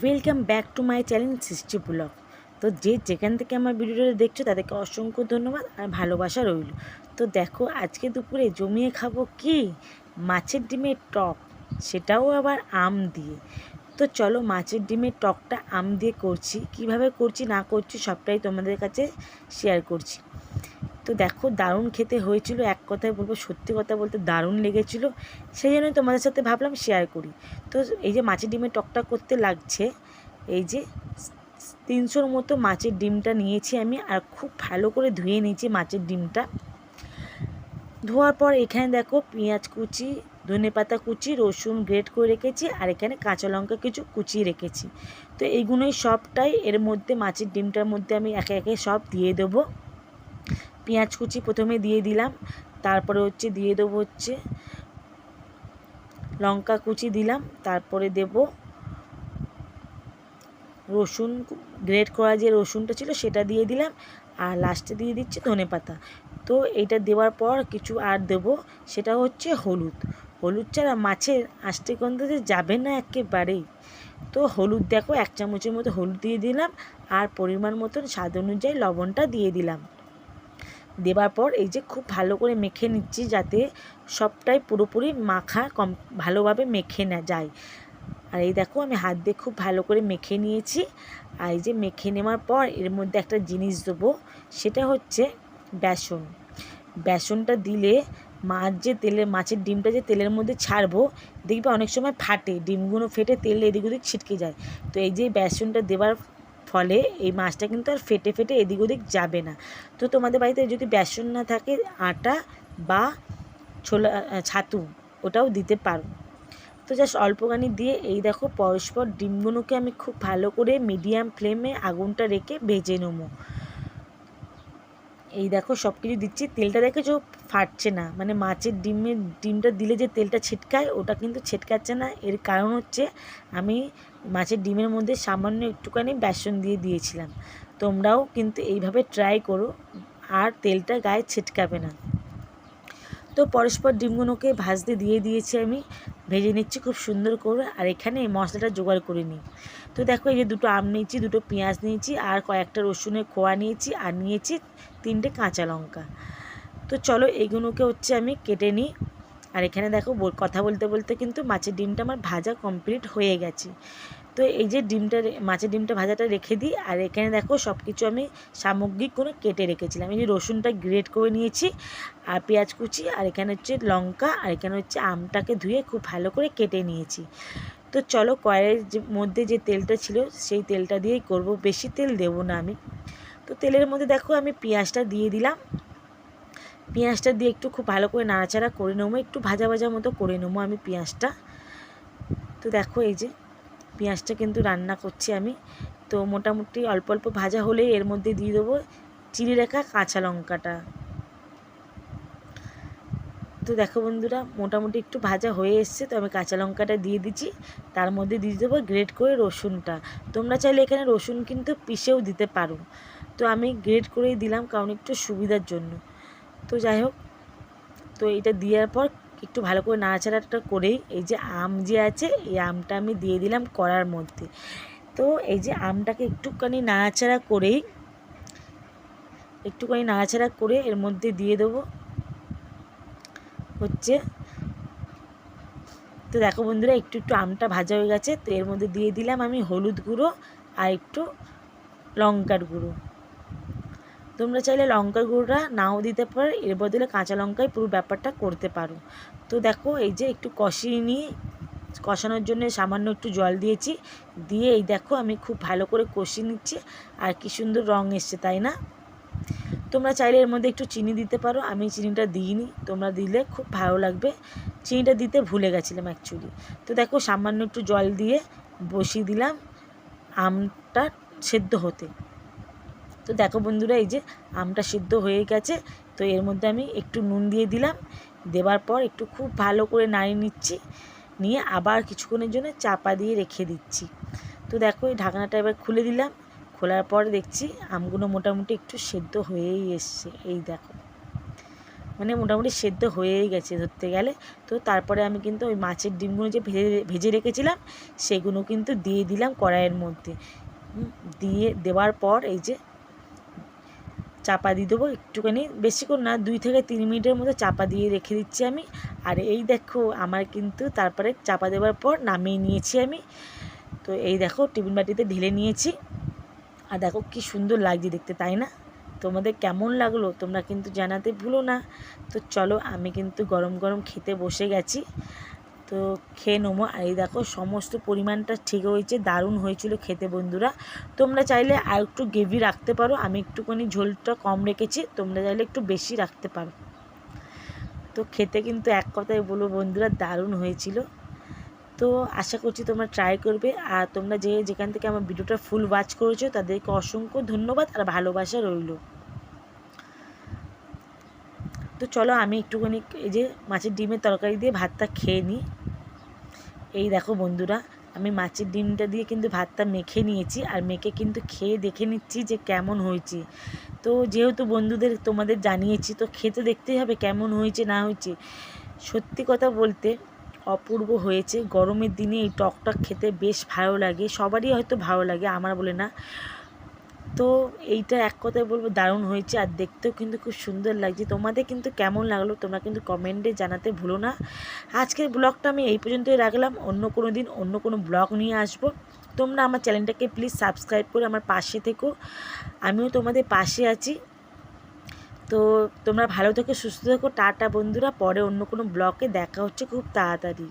Welcome back to my channel Srishti vlog তো যে যেখান থেকে আমার ভিডিওটা দেখছ, তাদেরকে অসংখ্য ধন্যবাদ আর ভালোবাসা রইল। তো দেখো, আজকে দুপুরে জমিয়ে খাব কি? মাছের ডিমের টক, সেটাও আবার আম দিয়ে। তো চলো, মাছের ডিমের টকটা আম দিয়ে করছি। কীভাবে করছি, না করছি, সবটাই তোমাদের কাছে শেয়ার করছি। তো দেখো, দারুণ খেতে হয়েছিল। এক কথায় বলব, সত্যি কথা বলতে দারুণ লেগেছিল। সেই জন্যই তোমাদের সাথে ভাবলাম শেয়ার করি। তো এই যে মাছের ডিমের টকটা করতে লাগছে, এই যে তিনশোর মতো মাছের ডিমটা নিয়েছি আমি, আর খুব ভালো করে ধুয়ে নিয়েছি মাছের ডিমটা। ধোয়ার পর এখানে দেখো পেঁয়াজ কুচি, ধনে পাতা কুচি, রসুন গ্রেট করে রেখেছি, আর এখানে কাঁচা লঙ্কা কিছু কুচিয়ে রেখেছি। তো এইগুলোই সবটাই এর মধ্যে মাছের ডিমটার মধ্যে আমি একে একে সব দিয়ে দেবো। পেঁয়াজ কুচি প্রথমে দিয়ে দিলাম, তারপরে হচ্ছে দিয়ে দেবো হচ্ছে লঙ্কা কুচি দিলাম, তারপরে দেব রসুন, গ্রেট করা যে রসুনটা ছিল সেটা দিয়ে দিলাম, আর লাস্টে দিয়ে দিচ্ছি ধনে পাতা। তো এটা দেওয়ার পর কিছু আর দেব, সেটা হচ্ছে হলুদ। হলুদ ছাড়া মাছের আষ্টে গন্ধ যে যাবে না একেবারেই। তো হলুদ দেখো, এক চামচের মতো হলুদ দিয়ে দিলাম, আর পরিমাণ মতন স্বাদ অনুযায়ী লবণটা দিয়ে দিলাম। দেবার পর এই যে খুব ভালো করে মেখে নিচ্ছি যাতে সবটাই পুরোপুরি মাখা কম, ভালোভাবে মেখে না যায়। আর এই দেখো আমি হাত দিয়ে খুব ভালো করে মেখে নিয়েছি। আর এই যে মেখে নেওয়ার পর এর মধ্যে একটা জিনিস দেবো, সেটা হচ্ছে বেসন। বেসনটা দিলে মাছ যে তেলে, মাছের ডিমটা যে তেলের মধ্যে ছাড়বো, দেখবে অনেক সময় ফাটে, ডিমগুলো ফেটে তেল এদিক ওদিক ছিটকে যায়। তো এই যে বেসনটা দেবার ফলে এই মাছটা কিন্তু আর ফেটে ফেটে এদিক ওদিক যাবে না। তো তোমাদের বাড়িতে যদি বেসন না থাকে, আটা বা ছোলা ছাতু, ওটাও দিতে পারো। তো জাস্ট অল্পখানি দিয়ে এই দেখো পরস্পর ডিমগুলোকে আমি খুব ভালো করে মিডিয়াম ফ্লেমে আগুনটা রেখে ভেজে নেব। এই দেখো সব কিছু দিচ্ছি, তেলটা দেখেছ? ফাটছে না। মানে মাছের ডিমের, ডিমটা দিলে যে তেলটা ছিটকায়, ওটা কিন্তু ছিটকাচ্ছে না। এর কারণ হচ্ছে আমি মাছের ডিমের মধ্যে সামান্য একটুখানি বেসন দিয়ে দিয়েছিলাম। তোমরাও কিন্তু এইভাবে ট্রাই করো, আর তেলটা গায়ে ছিটকাবে না। তো পরস্পর ডিমগুলোকে ভাজতে দিয়ে দিয়েছি আমি, ভেজে নিচ্ছি খুব সুন্দর করে, আর এখানে মশলাটা জোগাড় করে নিই। তো দেখো এই যে দুটো আম নিয়েছি, দুটো পেঁয়াজ নিয়েছি, আর কয়েকটা রসুনের খোয়া নিয়েছি, আর নিয়েছি তিনটে কাঁচা লঙ্কা। তো চলো এইগুলোকে হচ্ছে আমি কেটে নিই। আর এখানে দেখো কথা বলতে বলতে কিন্তু মাছের ডিমটা আমার ভাজা কমপ্লিট হয়ে গেছে। তো এই যে ডিমটা মাছের ডিমটা ভাজাটা রেখে দিই, আর এখানে দেখো সব কিছু আমি সামগ্রিক কোনো কেটে রেখেছিলাম। এই যে রসুনটা গ্রেট করে নিয়েছি, আর পেঁয়াজ কুচি, আর এখানে হচ্ছে লঙ্কা, আর এখানে হচ্ছে আমটাকে ধুয়ে খুব ভালো করে কেটে নিয়েছি। তো চলো কয়ের মধ্যে যে তেলটা ছিল, সেই তেলটা দিয়েই করব। বেশি তেল দেব না আমি। তো তেলের মধ্যে দেখো আমি পেঁয়াজটা দিয়ে দিলাম। পেঁয়াজটা দিয়ে একটু খুব ভালো করে নাড়াচাড়া করে নেব, একটু ভাজা ভাজা মতো করে নেব আমি পেঁয়াজটা। তো দেখো এই যে পেঁয়াজটা কিন্তু রান্না করছি আমি। তো মোটামুটি অল্প অল্প ভাজা হলে এর মধ্যে দিয়ে দেবো চিনি রাখা কাঁচা লঙ্কাটা। তো দেখো বন্ধুরা, মোটামুটি একটু ভাজা হয়ে এসছে, তো আমি কাঁচা লঙ্কাটা দিয়ে দিচ্ছি। তার মধ্যে দিয়ে দেবো গ্রেট করে রসুনটা। তোমরা চাইলে এখানে রসুন কিন্তু পিষেও দিতে পারো। তো আমি গ্রেট করেই দিলাম, কারণ একটু সুবিধার জন্য। তো যাই হোক, তো এটা দেওয়ার পর একটু ভালো করে নাড়াচাড়াটা করেই এই যে আম যে আছে, এই আমটা আমি দিয়ে দিলাম কড়ার মধ্যে। তো এই যে আমটাকে একটুখানি নাড়াচাড়া করেই, একটুখানি নাড়াচাড়া করে এর মধ্যে দিয়ে দেবো হচ্ছে, তো দেখো বন্ধুরা একটু একটু আমটা ভাজা হয়ে গেছে, তো এর মধ্যে দিয়ে দিলাম আমি হলুদ গুঁড়ো আর একটু লঙ্কার গুঁড়ো। তোমরা চাইলে লঙ্কার গুঁড়োটা নাও দিতে পারো, এর বদলে কাঁচা লঙ্কায় পুরো ব্যাপারটা করতে পারো। তো দেখো, এই যে একটু কষিয়ে নিয়ে, কষানোর জন্য সামান্য একটু জল দিয়েছি, দিয়ে এই দেখো আমি খুব ভালো করে কষিয়ে নিচ্ছি, আর কি সুন্দর রঙ এসছে, তাই না? তোমরা চাইলে এর মধ্যে একটু চিনি দিতে পারো, আমি চিনিটা দিইনি, তোমরা দিলে খুব ভালো লাগবে। চিনিটা দিতে ভুলে গেছিলাম অ্যাকচুয়ালি তো দেখো, সামান্য একটু জল দিয়ে বসিয়ে দিলাম, আমটা সেদ্ধ হতে। তো দেখো বন্ধুরা, এই যে আমটা সিদ্ধ হয়ে গেছে, তো এর মধ্যে আমি একটু নুন দিয়ে দিলাম। দেবার পর একটু খুব ভালো করে নাড়িয়ে নিচ্ছি, নিয়ে আবার কিছুক্ষণের জন্য চাপা দিয়ে রেখে দিচ্ছি। তো দেখো, এই ঢাকনাটা এবার খুলে দিলাম, খোলার পর দেখছি আমগুলো মোটামুটি একটু সেদ্ধ হয়েই এসছে। এই দেখো মানে মোটামুটি সেদ্ধ হয়েই গেছে ধরতে গেলে। তো তারপরে আমি কিন্তু ওই মাছের ডিমগুলো যে ভেজে ভেজে রেখেছিলাম, সেগুলো কিন্তু দিয়ে দিলাম কড়াইয়ের মধ্যে। দিয়ে দেওয়ার পর এই যে চাপা দিয়ে দেবো একটুখানি। বেশিক্ষণ না, দুই থেকে তিন মিনিটের মতো চাপা দিয়ে রেখে দিচ্ছি আমি। আর এই দেখো, আমার কিন্তু তারপরে চাপা দেওয়ার পর নামিয়ে নিয়েছি আমি। তো এই দেখো, টিফিন বাটিতে ঢেলে নিয়েছি। আর দেখো কি সুন্দর লাগছে দেখতে, তাই না? তোমাদের কেমন লাগল তোমরা কিন্তু জানাতে ভুলো না। তো চলো, আমি কিন্তু গরম গরম খেতে বসে গেছি। তো খেয়ে নেব। আর এই দেখো, সমস্ত পরিমাণটা ঠিক হয়েছে, দারুণ হয়েছিল খেতে বন্ধুরা। তোমরা চাইলে আর একটু গ্রেভি রাখতে পারো, আমি একটুখানি ঝোলটা কম রেখেছি, তোমরা চাইলে একটু বেশি রাখতে পারো। তো খেতে কিন্তু এক কথায় বলব বন্ধুরা, দারুণ হয়েছিল। তো আশা করছি তোমরা ট্রাই করবে, আর তোমরা যে যেখান থেকে আমার ভিডিওটা ফুল ওয়াচ করেছ, তাদেরকে অসংখ্য ধন্যবাদ আর ভালোবাসা রইল। তো চলো আমি একটুখানি এই যে মাছের ডিমের তরকারি দিয়ে ভাতটা খেয়ে নিই। এই দেখো বন্ধুরা, আমি মাছের ডিমটা দিয়ে কিন্তু ভাতটা মেখে নিয়েছি আর মেখে কিন্তু খেয়ে দেখে নিচ্ছি যে কেমন হয়েছে। তো যেহেতু বন্ধুদের তোমাদের জানিয়েছি, তো খেতে দেখতেই হবে কেমন হয়েছে, না হয়েছে। সত্যি কথা বলতে অপূর্ব হয়েছে। গরমের দিনে এই টকটক খেতে বেশ ভালো লাগে। সবারই হয়তো ভালো লাগে, আমার বলে না। তো এইটা এক কথায় বলব দারুণ হয়েছে আর দেখতেও কিন্তু খুব সুন্দর লাগছে। তোমাদের কিন্তু কেমন লাগল তোমরা কিন্তু কমেন্টে জানাতে ভুলো না। আজকের ব্লগটা আমি এই পর্যন্তই রাখলাম। অন্য কোনো দিন অন্য কোনো ব্লগ নিয়ে আসব। তোমরা আমার চ্যানেলটাকে প্লিজ সাবস্ক্রাইব করে আমার পাশে থেকো। আমিও তোমাদের পাশে আছি। তো তোমরা ভালো থেকো, সুস্থ থেকো। টাটা বন্ধুরা। পরে অন্য কোনো ব্লগে দেখা হচ্ছে খুব তাড়াতাড়ি।